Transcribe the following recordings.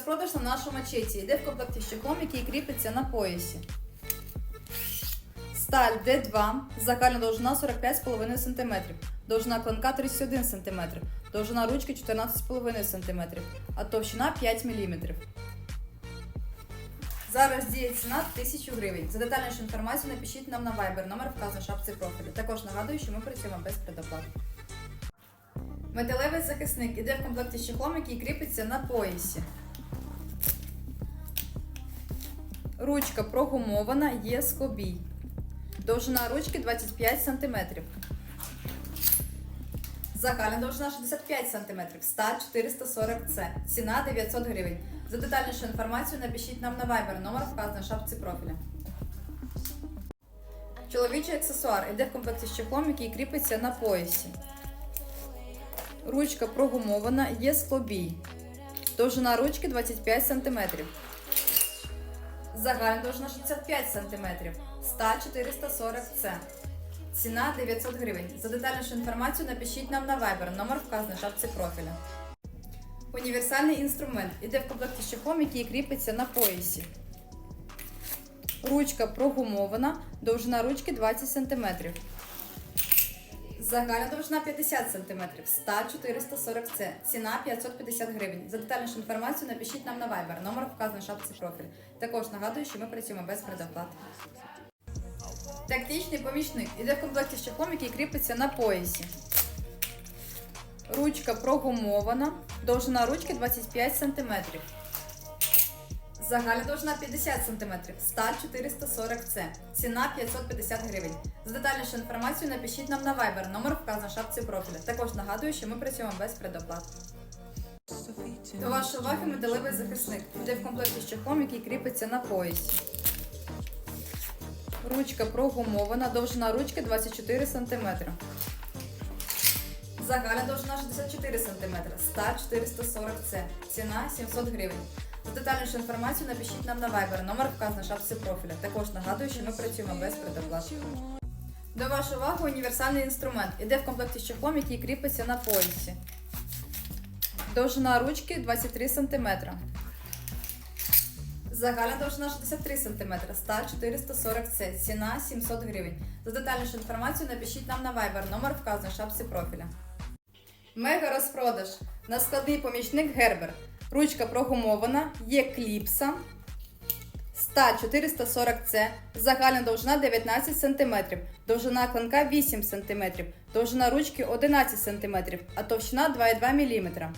розпродаж на нашому мачеті. Йде в комплекті з чехлом, який кріпиться на поясі. Сталь D2, загальна довжина 45,5 см, довжина клинка 31 см, довжина ручки 14,5 см, а товщина 5 мм. Зараз діє ціна 1000 гривень. За детальнішу інформацію напишіть нам на Viber, номер вказаний в шапці профілю. Також нагадую, що ми працюємо без предоплати. Металевий захисник іде в комплекті з чехлом, який кріпиться на поясі. Ручка прогумована, є скобій. Довжина ручки 25 см. Загальна довжина 65 см. Сталь 440 С. Ціна 900 гривень. За детальнішу інформацію напишіть нам на Viber, номер вказаний в шапці профіля. Чоловічий аксесуар іде в комплекті з чехлом, який кріпиться на поясі. Ручка прогумована, є склобій. Довжина ручки 25 см. Загальна довжина 65 см. Сталь 440 С. Ціна 900 гривень. За детальнішу інформацію напишіть нам на Viber, номер вказаний в шапці профіля. Універсальний інструмент іде в комплекті з чехом, який кріпиться на поясі. Ручка прогумована, довжина ручки 20 см. Загальна довжина 50 см, сталь 440 С, ціна 550 гривень. За детальнішу інформацію напишіть нам на Viber, номер вказаний в шапці профіль. Також нагадую, що ми працюємо без предоплати. Тактичний помічник іде в комплекті з чехлом, який кріпиться на поясі. Ручка прогумована, довжина ручки 25 см. Загальна довжина 50 см, сталь 440 С, ціна 550 гривень. За детальнішу інформацію напишіть нам на Viber, номер вказаний в шапці профіля. Також нагадую, що ми працюємо без предоплат. До вашої уваги металевий захисник. Йде в комплекті з чехлом, який кріпиться на поясі. Ручка прогумована, довжина ручки 24 см. Загальна довжина 64 см, сталь 440 С, ціна 700 гривень. За детальнішу інформацію напишіть нам на Viber, номер вказаний в шапці профіля. Також нагадую, що ми працюємо без предоплати. До вашої уваги універсальний інструмент. Іде в комплекті з чехлом, який кріпиться на поясі. Довжина ручки 23 см. Загальна довжина 63 см, сталь 440 С, ціна 700 гривень. За детальнішу інформацію напишіть нам на Viber, номер вказаний в шапці профіля. Мега розпродаж. Наскладний помічник Гербер. Ручка прогумована, є кліпса. Сталь 440 С, загальна довжина 19 см, довжина клинка 8 см, довжина ручки 11 см, а товщина 2,2 мм.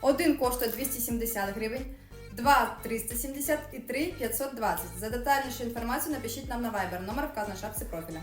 Один коштує 270 гривень, два 370 і три 520. За детальнішу інформацію напишіть нам на Viber, номер вказаний в шапці профіля.